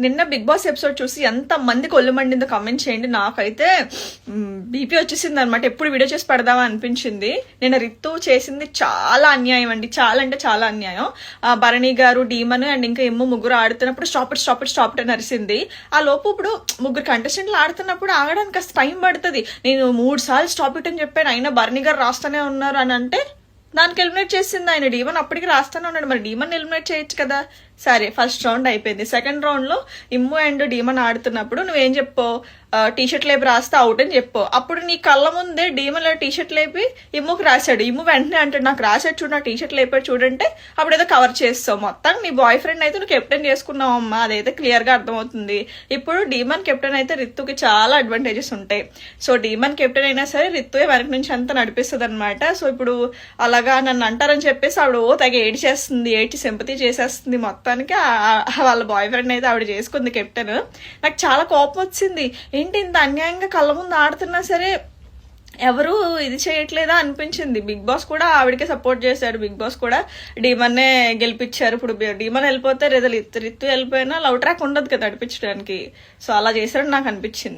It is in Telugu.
నిన్న బిగ్ బాస్ ఎపిసోడ్ చూసి ఎంత మందికి ఒళ్ళు మండిందో కమెంట్ చేయండి. నాకైతే బీపీ వచ్చేసింది అనమాట ఎప్పుడు వీడియో చేసి పెడదామా అనిపించింది. నేను రిత్తు చేసింది చాలా అన్యాయం అండి. చాలా అంటే చాలా అన్యాయం. ఆ, భరణి గారు డీమన్ అండ్ ఇంకా ఎమ్ము ముగ్గురు ఆడుతున్నప్పుడు stop it stop it stop it అని అరిసింది. ఆ లోపు ఇప్పుడు ముగ్గురు కంటెస్టెంట్లు ఆడుతున్నప్పుడు ఆగడానికి కాస్త టైం పడుతుంది. నేను మూడు సార్లు స్టాప్ ఇట్ అని చెప్పాను. అయినా భరణి గారు రాస్తూనే ఉన్నారు అని అంటే దానికి ఎలిమినేట్ చేసింది ఆయన డీమన్. అప్పటికి రాస్తానే ఉన్నాడు. మరి డీమన్ ఎలిమినేట్ చేయొచ్చు కదా? సరే ఫస్ట్ రౌండ్ అయిపోయింది. సెకండ్ రౌండ్లో ఇమ్ము అండ్ డీమన్ ఆడుతున్నప్పుడు నువ్వేం చెప్పు? టీ షర్ట్ లేపి రాస్తే అవుట్ అని చెప్పు. అప్పుడు నీ కళ్ళ ముందే డీమన్ టీ షర్ట్ లేపి ఇమ్ముకి రాశాడు. ఇమ్ము వెంటనే అంటాడు నాకు రాశాడు చూడు నా టీ షర్ట్ లేపాడు చూడంటే అప్పుడు ఏదో కవర్ చేస్తావు. మొత్తం నీ బాయ్ ఫ్రెండ్ అయితే నువ్వు కెప్టెన్ చేసుకున్నావు అమ్మా. అదైతే క్లియర్గా అర్థమవుతుంది. ఇప్పుడు డీమన్ కెప్టెన్ అయితే రిత్తుకి చాలా అడ్వాంటేజెస్ ఉంటాయి. సో డీమన్ కెప్టెన్ అయినా సరే రిత్తు వెనక నుంచి అంతా నడిపిస్తుంది అనమాట సో ఇప్పుడు అలా అలాగా నన్ను అంటారని చెప్పేసి ఆవిడ ఓ తెగ ఏడి చేస్తుంది ఏడ్చి సింపతి చేసేస్తుంది మొత్తానికి. వాళ్ళ బాయ్ ఫ్రెండ్ అయితే ఆవిడ చేసుకుంది కెప్టెన్. నాకు చాలా కోపం వచ్చింది. ఏంటి ఇంత అన్యాయంగా కళ్ళ ముందు ఆడుతున్నా సరే ఎవరు ఇది చేయట్లేదా అనిపించింది. బిగ్ బాస్ కూడా ఆవిడకే సపోర్ట్ చేశారు. బిగ్ బాస్ కూడా డీమన్నే గెలిపించారు. ఇప్పుడు డీమన్ వెళ్ళిపోతే రితు రితు వెళ్ళిపోయినా లవ్ ట్రాక్ ఉండదు కదా నడిపించడానికి సో అలా చేశారని నాకు అనిపించింది.